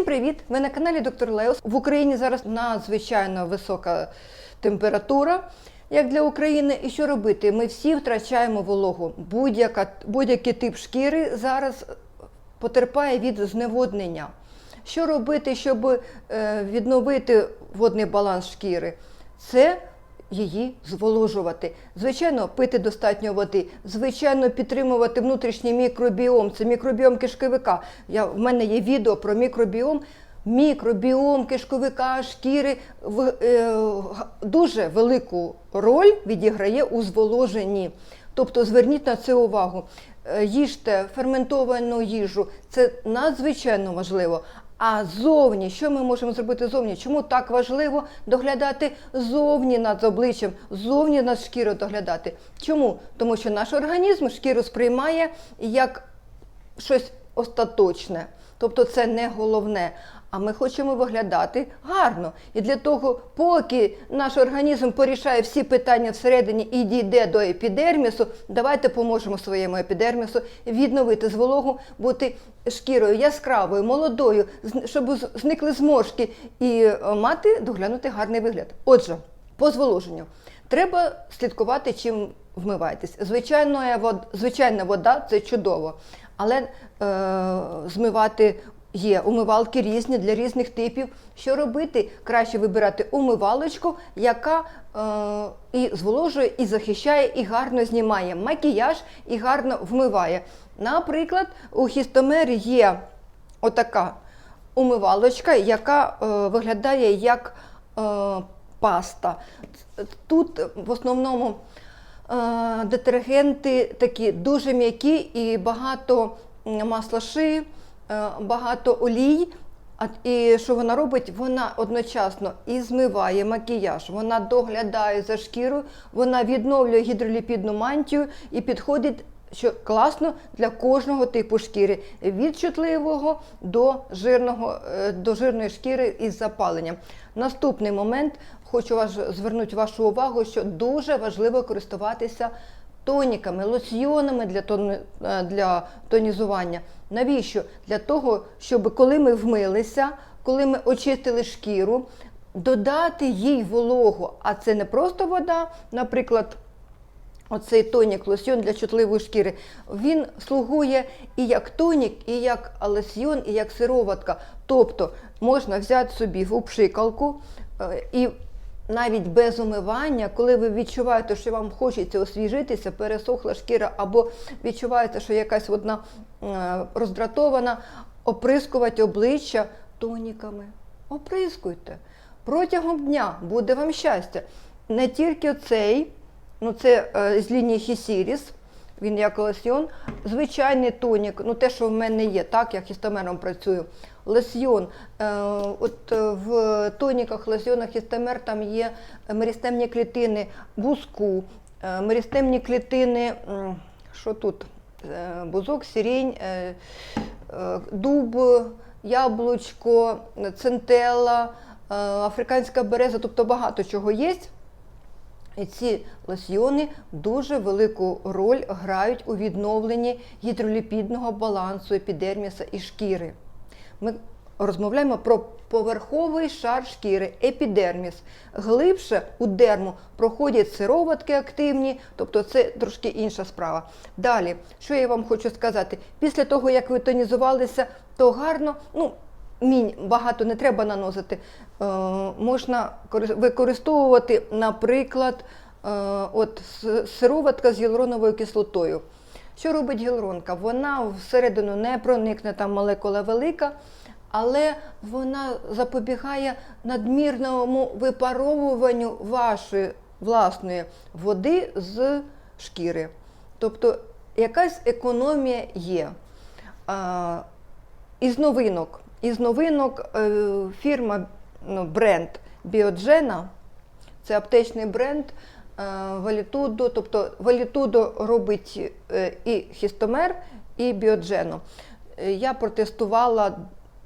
Всім привіт! Ви на каналі Доктор Леос. В Україні зараз надзвичайно висока температура, як для України. І що робити? Ми всі втрачаємо вологу. Будь-який тип шкіри зараз потерпає від зневоднення. Що робити, щоб е, відновити водний баланс шкіри? Це її зволожувати. Звичайно, пити достатньо води, звичайно, підтримувати внутрішній мікробіом, це мікробіом кишковика. Я, в мене є відео про мікробіом. Мікробіом кишковика, шкіри в, е, дуже велику роль відіграє у зволоженні. Тобто зверніть на це увагу. Е, Їжте ферментовану їжу, це надзвичайно важливо. А зовні, що ми можемо зробити зовні? Чому так важливо доглядати зовні над обличчям, зовні над шкірою доглядати? Чому? Тому що наш організм шкіру сприймає як щось остаточне. Тобто це не головне. А ми хочемо виглядати гарно. І для того, поки наш організм порішає всі питання всередині і дійде до епідермісу, давайте поможемо своєму епідермісу відновити звологу, бути шкірою яскравою, молодою, щоб зникли зморшки і е, мати доглянути гарний вигляд. Отже, по зволоженню. Треба слідкувати, чим вмиваєтесь. Звичайна вода, звичайна вода це чудово, але е, змивати є умивалки різні для різних типів. Що робити? Краще вибирати умивалочку, яка е, і зволожує, і захищає, і гарно знімає макіяж, і гарно вмиває. Наприклад, у хістомері є отака умивалочка, яка е, виглядає як е, паста. Тут в основному е, детергенти такі дуже м'які і багато м, масла ши, е, багато олій. А і що вона робить? Вона одночасно і змиває макіяж, вона доглядає за шкірою, вона відновлює гідроліпідну мантію і підходить що класно для кожного типу шкіри, від чутливого до жирного, е, до жирної шкіри із запаленням. Наступний момент хочу вас звернути вашу увагу, що дуже важливо користуватися тоніками, лосьйонами для, тони, е, для тонізування. Навіщо? Для того, щоб коли ми вмилися, коли ми очистили шкіру, додати їй вологу. А це не просто вода, наприклад. Оцей тонік лосьйон для чутливої шкіри, він слугує і як тонік, і як лосьйон, і як сироватка. Тобто можна взяти собі в пшикалку е, і навіть без умивання, коли ви відчуваєте, що вам хочеться освіжитися, пересохла шкіра, або відчуваєте, що якась одна роздратована, оприскувати обличчя тоніками. Оприскуйте. Протягом дня буде вам щастя. Не тільки цей. Ну, це е, з лінії Хісіріс, він як лосьйон. Звичайний тонік, ну те, що в мене є, так, я хістамером працюю. Лосьйон. Е, от е, в тоніках, лосьйонах хістамер там є мерістемні клітини бузку, е, мерістемні клітини, що тут? Е, Бузок, сирень, е, е, дуб, яблучко, центела, африканська береза, тобто багато чого є. І ці лосьйони дуже велику роль грають у відновленні гідроліпідного балансу епідерміса і шкіри. Ми розмовляємо про поверховий шар шкіри, епідерміс. Глибше у дерму проходять сироватки активні, тобто це трошки інша справа. Далі, що я вам хочу сказати? Після того, як ви тонізувалися, то гарно, ну, мінь багато не треба наносити. Е, можна використовувати, наприклад, е, от сироватка з гіалуроновою кислотою. Що робить гіалуронка? Вона всередину не проникне, там молекула велика, але вона запобігає надмірному випаровуванню вашої власної води з шкіри. Тобто якась економія є. А, із новинок. Із новинок е, фірма, ну, бренд Біоджена, це аптечний бренд е, Валітудо, тобто Валітудо робить е, і хістомер, і біоджену. Я протестувала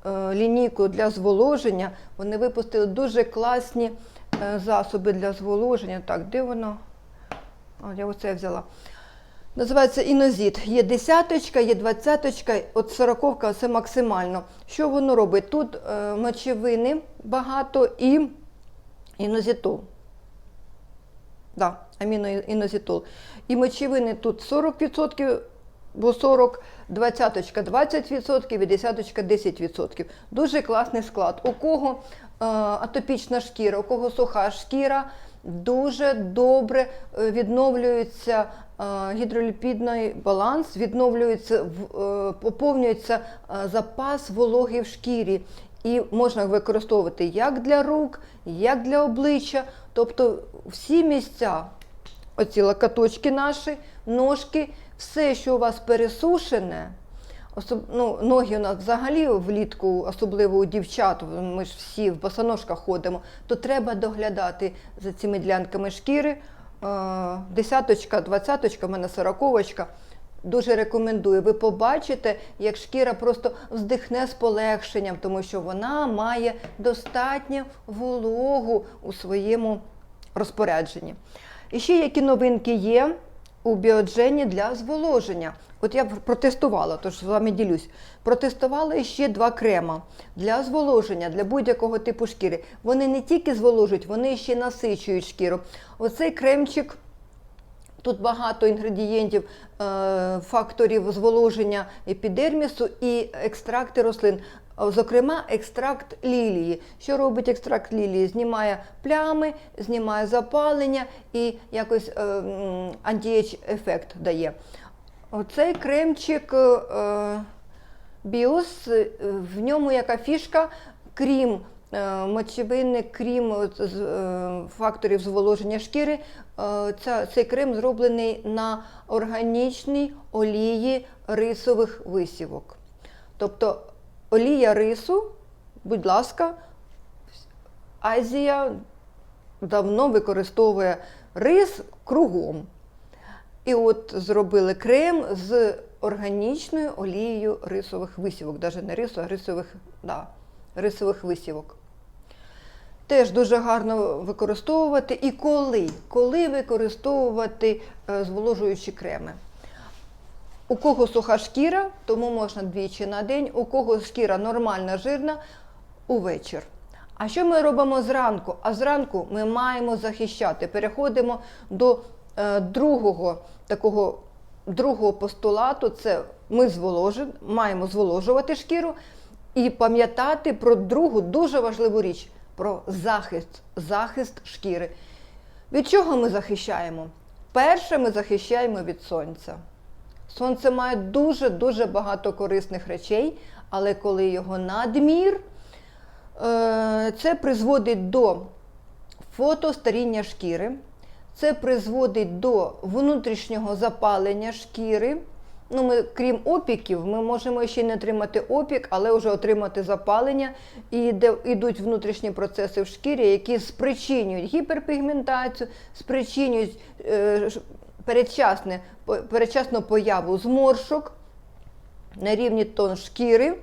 е, лінійку для зволоження. Вони випустили дуже класні е, засоби для зволоження. Так, де воно? А, я оце взяла. Називається інозіт. Є десяточка, є двадцяточка, от сороковка це максимально. Що воно робить? Тут е, мочевини багато і інозітол. Да, аміноінозітол. І мочевини тут 40%, бо 40, двадцяточка 20% і десяточка 10%. Дуже класний склад. У кого е, атопічна шкіра, у кого суха шкіра, дуже добре е, відновлюється е, гідроліпідний баланс, відновлюється, е, поповнюється е, запас вологи в шкірі. І можна використовувати як для рук, як для обличчя, тобто всі місця, оці локоточки наші, ножки, все, що у вас пересушене, особ... ну, ноги у нас взагалі влітку, особливо у дівчат, ми ж всі в босоножках ходимо, то треба доглядати за цими ділянками шкіри. Е, Десяточка, двадцяточка, в мене сороковочка. Дуже рекомендую. Ви побачите, як шкіра просто вздихне з полегшенням, тому що вона має достатню вологу у своєму розпорядженні. І ще які новинки є у біоджені для зволоження. От я протестувала, тож з вами ділюсь. Протестувала ще два крема для зволоження, для будь-якого типу шкіри. Вони не тільки зволожують, вони ще насичують шкіру. Оцей кремчик. Тут багато інгредієнтів, е, факторів зволоження епідермісу і екстракти рослин. Зокрема, екстракт лілії. Що робить екстракт лілії? Знімає плями, знімає запалення і якось е, антієч ефект дає. Оцей кремчик е, Біос, е, в ньому яка фішка, крім мочевини, крім факторів зволоження шкіри, цей крем зроблений на органічній олії рисових висівок. Тобто олія рису, будь ласка, Азія давно використовує рис кругом. І от зробили крем з органічною олією рисових висівок, навіть не рису, а рисових, да, рисових висівок. Теж дуже гарно використовувати. І коли? Коли використовувати е, зволожуючі креми? У кого суха шкіра, тому можна двічі на день, у кого шкіра нормальна, жирна, увечір. А що ми робимо зранку? А зранку ми маємо захищати. Переходимо до е, другого такого другого постулату: це ми зволожи, маємо зволожувати шкіру і пам'ятати про другу дуже важливу річ про захист, захист шкіри. Від чого ми захищаємо? Перше, ми захищаємо від сонця. Сонце має дуже-дуже багато корисних речей, але коли його надмір, е, це призводить до фотостаріння шкіри, це призводить до внутрішнього запалення шкіри. Ну, ми, крім опіків, ми можемо ще не отримати опік, але вже отримати запалення, і де йдуть внутрішні процеси в шкірі, які спричинюють гіперпігментацію, спричинюють е, передчасне, передчасну появу зморшок на рівні тон шкіри.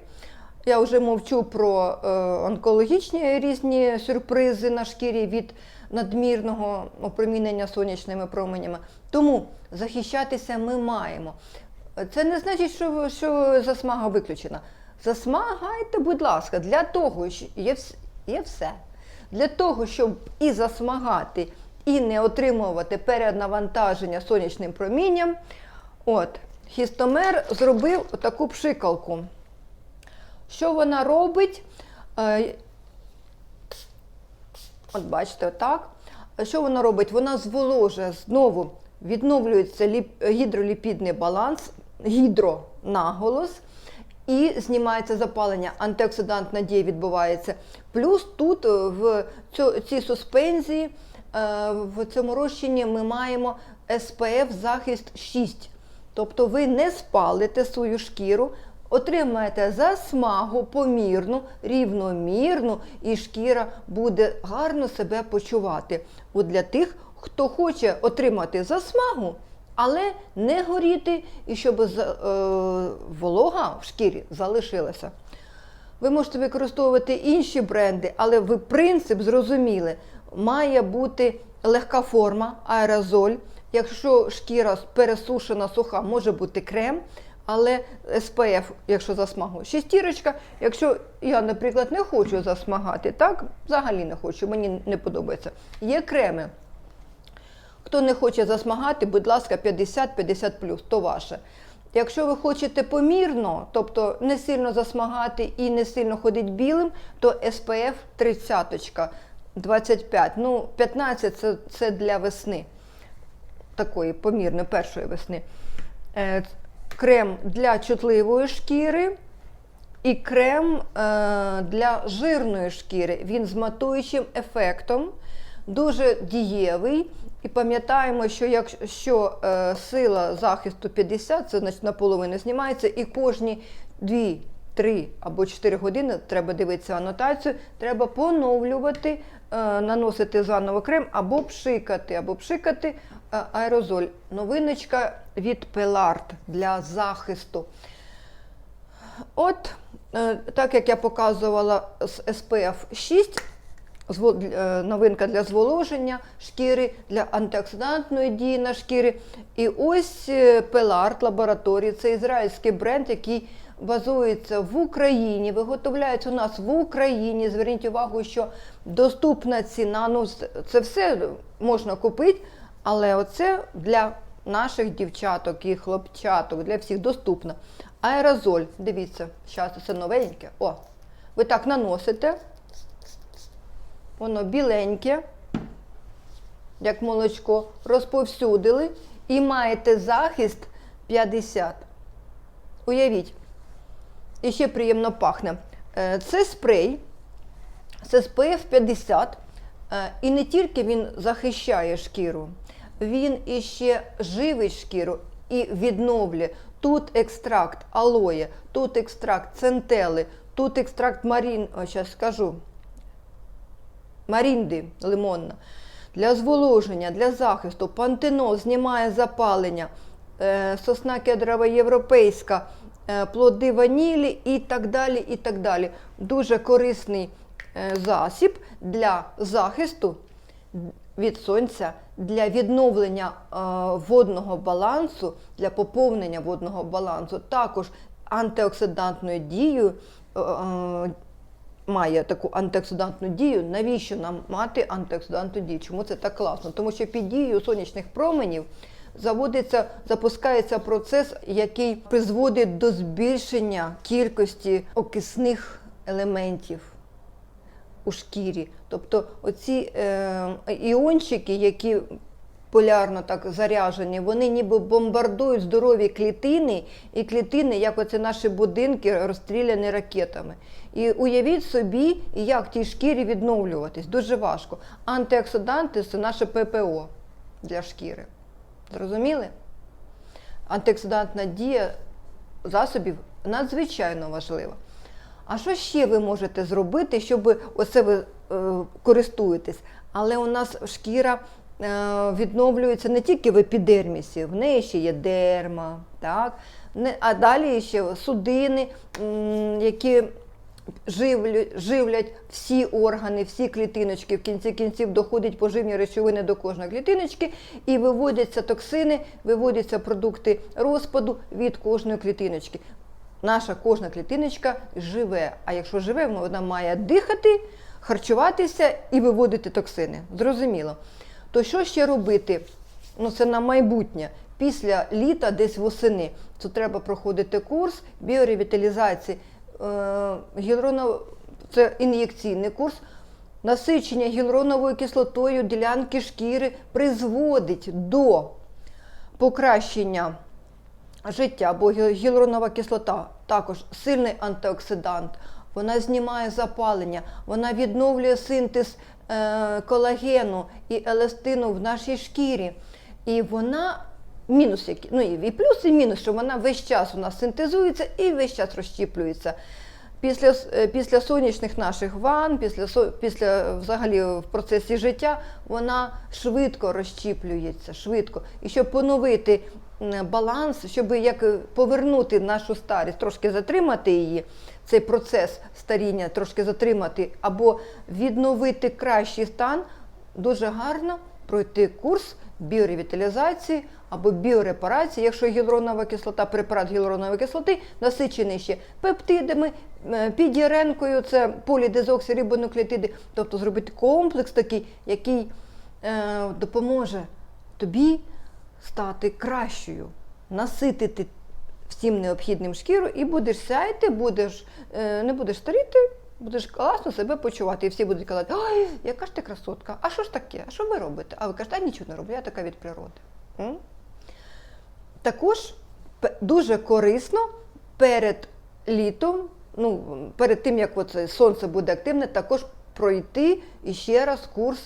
Я вже мовчу про е, онкологічні різні сюрпризи на шкірі від надмірного опромінення сонячними променями. Тому захищатися ми маємо. Це не значить, що, що засмага виключена. Засмагайте, будь ласка, для того, що є, є все. Для того, щоб і засмагати, і не отримувати перенавантаження сонячним промінням, от, хістомер зробив таку пшикалку. Що вона робить? Е, От бачите, отак. Що вона робить? Вона зволожує знову, відновлюється гідроліпідний баланс, гідро наголос, і знімається запалення, антиоксидантна дія відбувається. Плюс тут е, в цій суспензії, в цьому розчині ми маємо SPF захист 6. Тобто ви не спалите свою шкіру, отримаєте засмагу помірну, рівномірну, і шкіра буде гарно себе почувати. От для тих, хто хоче отримати засмагу, але не горіти, і щоб е, волога в шкірі залишилася. Ви можете використовувати інші бренди, але ви принцип зрозуміли. Має бути легка форма, аерозоль, Якщо шкіра пересушена, суха, може бути крем, але SPF, якщо засмагу, шестірочка. Якщо я, наприклад, не хочу засмагати, так, взагалі не хочу, мені не подобається. Є креми. Хто не хоче засмагати, будь ласка, 50-50 то ваше. Якщо ви хочете помірно, тобто не сильно засмагати і не сильно ходить білим, то SPF 30, 25. Ну, 15 це, це для весни. Такої помірної першої весни. Е, крем для чутливої шкіри і крем е, для жирної шкіри. Він з матуючим ефектом, дуже дієвий. І пам'ятаємо, що якщо е, сила захисту 50, це значить наполовину знімається, і кожні 2, 3 або 4 години треба дивитися анотацію, треба поновлювати, е, наносити заново крем або пшикати, або пшикати е, аерозоль. Новиночка від Пеларт для захисту. От, е, так як я показувала з SPF 6, зво- е, новинка для зволоження шкіри, для антиоксидантної дії на шкірі. І ось е, Пеларт лабораторії, це ізраїльський бренд, який базується в Україні, виготовляється у нас в Україні. Зверніть увагу, що доступна ціна, ну це все можна купити, але оце для наших дівчаток і хлопчаток, для всіх доступно. Аерозоль, дивіться, зараз це новеньке. О, ви так наносите. Воно біленьке, як молочко, розповсюдили і маєте захист 50. Уявіть, і ще приємно пахне. Е, Це спрей, це SPF 50. Е, І не тільки він захищає шкіру, він іще живить шкіру і відновлює. Тут екстракт алоє, тут екстракт центели, тут екстракт марін, о, зараз скажу, марінди лимонна. Для зволоження, для захисту, пантенол знімає запалення, е, сосна кедрова європейська, е, плоди ванілі і так далі. і так далі. Дуже корисний е, засіб для захисту від сонця, для відновлення водного балансу, для поповнення водного балансу, також антиоксидантною дією. Має таку антиоксидантну дію. Навіщо нам мати антиоксидантну дію? Чому це так класно? Тому що під дією сонячних променів заводиться, запускається процес, який призводить до збільшення кількості окисних елементів у шкірі. Тобто оці е, іончики, які полярно так заряжені, вони ніби бомбардують здорові клітини, і клітини, як оце наші будинки, розстріляні ракетами. І уявіть собі, як тій шкірі відновлюватись. Дуже важко. Антиоксиданти це наше ППО для шкіри. Зрозуміли? Антиоксидантна дія засобів надзвичайно важлива. А що ще ви можете зробити, щоб оце ви е, користуєтесь? Але у нас шкіра відновлюється не тільки в епідермісі, в неї ще є дерма, так? А далі ще судини, які живлять всі органи, всі клітиночки. В кінці кінців доходять поживні речовини до кожної клітиночки і виводяться токсини, виводяться продукти розпаду від кожної клітиночки. Наша кожна клітиночка живе. А якщо живе, вона має дихати, харчуватися і виводити токсини. Зрозуміло. То що ще робити? Ну, це на майбутнє. Після літа, десь восени, то треба проходити курс біоревіталізації. Е, це ін'єкційний курс. Насичення гіалуроновою кислотою ділянки шкіри призводить до покращення життя, бо гі- гіалуронова кислота також сильний антиоксидант. Вона знімає запалення, вона відновлює синтез колагену і еластину в нашій шкірі. І вона мінус, ну і плюс, і мінус, що вона весь час у нас синтезується і весь час розщіплюється. Після, е, після сонячних наших ванн, після, після взагалі в процесі життя, вона швидко розщіплюється, швидко. І щоб поновити баланс, щоб як е, повернути нашу старість, трошки затримати її, цей процес старіння, трошки затримати, або відновити кращий стан, дуже гарно пройти курс біоревіталізації або біорепарації, якщо гіалуронова кислота, препарат гіалуронової кислоти насичений ще пептидами, е, підіренкою, це полідезоксирибонуклеотиди, тобто зробити комплекс такий, який е, допоможе тобі стати кращою, наситити всім необхідним шкіру і будеш сяйти, будеш, е, не будеш старіти, будеш класно себе почувати. І всі будуть казати, ой, яка ж ти красотка, а що ж таке? А що ви робите? А ви кажете, а нічого не роблю, я така від природи. М? Також дуже корисно перед літом, ну, перед тим, як оце сонце буде активне, також пройти іще раз курс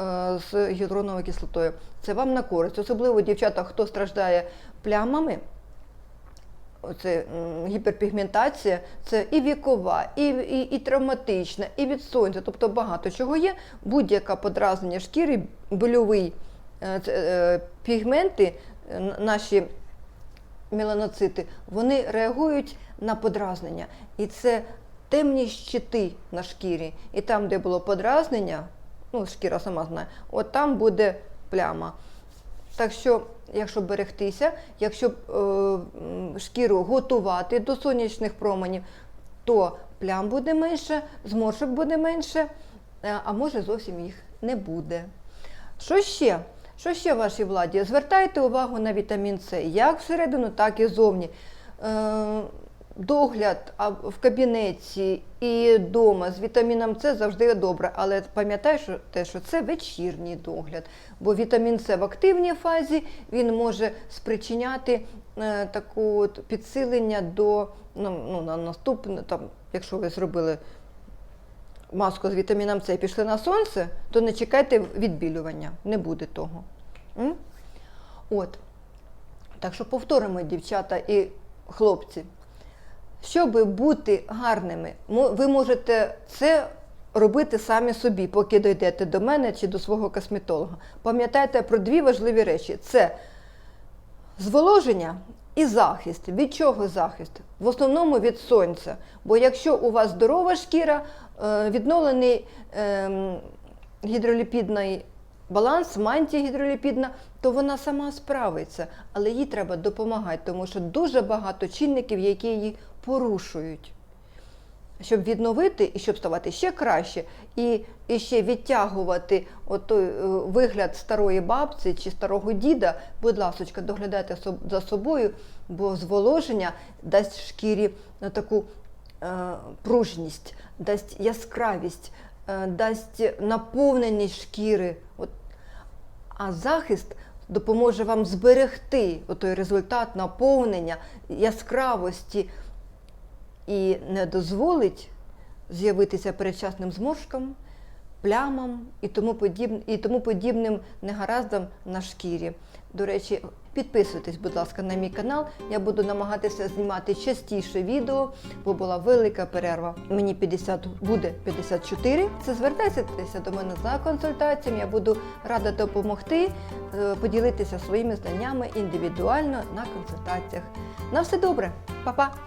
е, з гіалуроновою кислотою. Це вам на користь. Особливо дівчата, хто страждає плямами. Оце гіперпігментація, це і вікова, і, і, і травматична, і від сонця, тобто багато чого є. Будь-яке подразнення шкіри, больовий е, е, пігменти, е, наші меланоцити, вони реагують на подразнення. І це темні щити на шкірі. І там, де було подразнення, ну, шкіра сама знає, от там буде пляма. Так що, якщо берегтися, якщо е, шкіру готувати до сонячних променів, то плям буде менше, зморшок буде менше, е, а може зовсім їх не буде. Що ще? Що ще в вашій владі? Звертайте увагу на вітамін С, як всередину, так і зовні. Е, догляд в кабінеті і вдома з вітаміном С завжди добре, але пам'ятай, що те, що це вечірній догляд, бо вітамін С в активній фазі він може спричиняти е, таку от підсилення до ну, ну, на наступне, там, якщо ви зробили маску з вітаміном С і пішли на сонце, то не чекайте відбілювання, не буде того. От. Так що повторимо, дівчата і хлопці. Щоб бути гарними, ви можете це робити самі собі, поки дійдете до мене чи до свого косметолога. Пам'ятайте про дві важливі речі: це зволоження і захист. Від чого захист? В основному від сонця. Бо якщо у вас здорова шкіра, е, відновлений ем, гідроліпідний баланс, мантія гідроліпідна, то вона сама справиться, але їй треба допомагати, тому що дуже багато чинників, які її порушують. Щоб відновити і щоб ставати ще краще, і, і ще відтягувати от той е, вигляд старої бабці чи старого діда, будь ласка, доглядайте за собою, бо зволоження дасть шкірі ну, таку е, пружність, дасть яскравість, е, дасть наповненість шкіри. От. А захист допоможе вам зберегти той результат наповнення, яскравості і не дозволить з'явитися передчасним зморшкам, плямам і тому, подіб... і тому подібним негараздам на шкірі. До речі, підписуйтесь, будь ласка, на мій канал. Я буду намагатися знімати частіше відео, бо була велика перерва. Мені 50 буде 54. Це звертайтеся до мене за консультаціями. Я буду рада допомогти, е, поділитися своїми знаннями індивідуально на консультаціях. На все добре, Па-па!